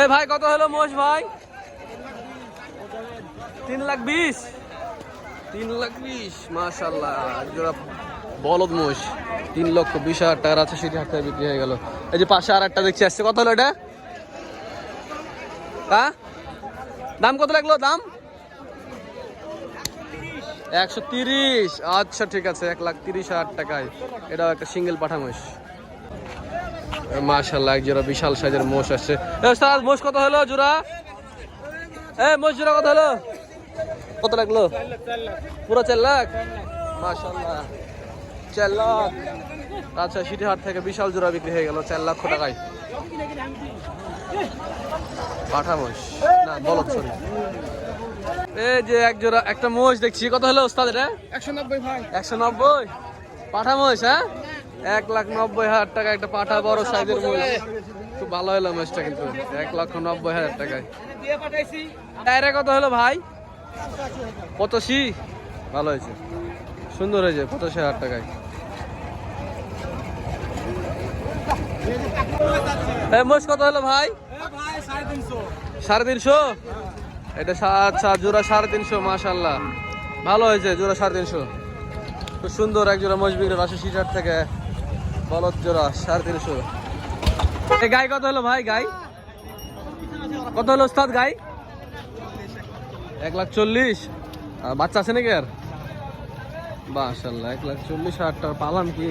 এ ভাই, কত হলো মোষ ভাই? তিন লাখ বিশ। তিন লাখ বিশ মাশাল্লাহ বলদ মোষ। তিন লক্ষ বিশ হাজার টাকার আছে, সেটি থেকে বিক্রি হয়ে গেল। এই যে পাশে আর একটা দেখছি, আসছে। কত হলো এটা? হ্যাঁ? দাম কত লাগল? দাম? একশো তিরিশ। আচ্ছা ঠিক আছে। এক লাখ তিরিশ হাজার টাকায়। এটাও একটা সিঙ্গেল পাঠা মোষ। মাশাল্লাহ এক জোড়া বিশাল সাইজের মোষ আসছে। ওস্তাদ মোষ কত হলো জোড়া? এ মোষ জোড়া কত হলো? কত লাগল? পুরো চার লাখ? মাশাল্লাহ চার লাখ। আচ্ছা সিটিহাট থেকে বিশাল জোড়া বিক্রি হয়ে গেল চার লক্ষ টাকায়। পাঠা মোষ। না বলদ সরি এই যে এক জোড়া একটা মোষ দেখছি। কত হলো ওস্তাদ এটা? একশো নব্বই ভাই। একশো নব্বই? পাঠা মোষ হ্যাঁ? এক লাখ নব্বই হাজার টাকা একটা পাঠা বড় সাইজের মোষ খুব ভালো হলো মোষটা কিন্তু। এক লক্ষ নব্বই হাজার টাকায়। দিয়ে কত হলো ভাই? পঁচাশি। ভালো হয়েছে। সুন্দর হয়েছে, পঁচাশি হাজার টাকায়। মোষ কত হলো ভাই? সাড়ে তিনশো। এটা সা- আচ্ছা জোড়া সাড়ে তিনশো মাশাল্লাহ ভালো হয়েছে, জোড়া সাড়ে তিনশো। খুব সুন্দর এক জোড়া মজবির রাশি সিটার থেকে। বলদ জোড়া, সাড়ে তিনশো। গাই কত হলো ভাই, গাই? কত হলো ওস্তাদ গাই? এক লাখ চল্লিশ। আর বাচ্চা আছে নাকি আর? মাশাল্লাহ এক লাখ চল্লিশ হাজার পালাম কি?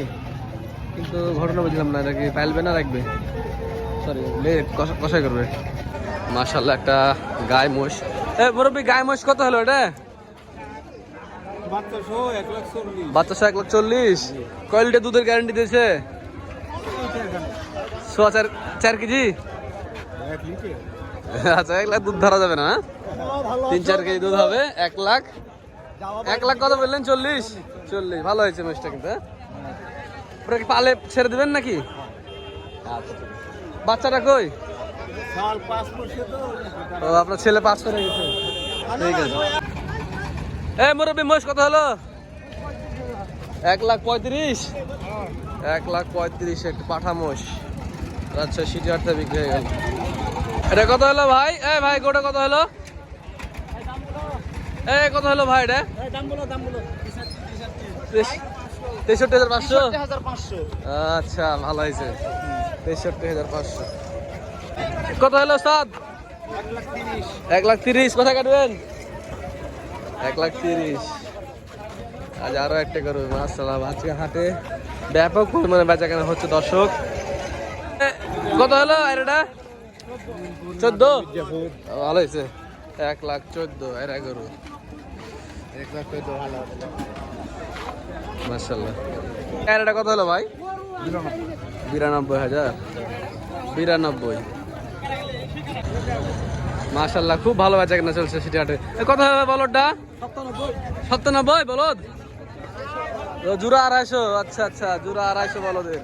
কিন্তু ঘটনা বুঝলাম না, এটা কি পাইলবে না রাখবে? সরি কষাই করবে। মাশাল্লাহ একটা গায়ে মোষ এ মুরব্বী গায়ে মোষ কত হলো এটা? বাচ্চাশো এক লাখ চল্লিশ। কয় লিটার দুধের গ্যারান্টি দিয়েছে? সোয়া চার চার কেজি? আচ্ছা এক লাখ দুধ ধরা যাবে না? তিন চার কেজি দুধ হবে এক লাখ। এক লাখ কত বললেন? চল্লিশ? চল্লিশ ভালো হয়েছে মোষটা কিন্তু হ্যাঁ? ওরা কি পালে ছেড়ে দেবেন নাকি? বাচ্চাটা কই? আপনার ছেলে পাস করে গেছে। ঠিক আছে। এ, মুরব্বী মোষ কত হলো? এক লাখ পঁয়ত্রিশ? এক লাখ পঁয়ত্রিশ একটা পাঠা আচ্ছা সিটি বিক্রি হয়ে এটা কত হলো ভাই? এ, ভাই, গোটা কত হলো? এ, কত হলো ভাই এটা? তেষট্টি হাজার পাঁচশো? আচ্ছা ভালো হয়েছে। তেষট্টি হাজার পাঁচশো। কত হলো সাদ এক লাখ তিরিশ, কোথায় কাটবেন? এক লাখ তিরিশ। আজ আরও একটা করবে মাসালাম আজকে হাটে ব্যাপক পরিমাণে বেচা কেনা হচ্ছে দর্শক। কত হলো এটা চোদ্দ? ভালো হয়েছে। এক লাখ চোদ্দ, এরা গরু। এক লাখ চোদ্দ ভালো মাসাল্লাহ এটা কত হলো ভাই? বিরানব্বই হাজার। বিরানব্বই। মাশাল্লাহ খুব ভালো বেচা কেনা চলছে সিটি হাটে। কত হবে সপ্তানব্বই সত্তানব্বই বলদ? জুরা আড়াইশো আচ্ছা আচ্ছা জুরা আড়াইশো বলদের।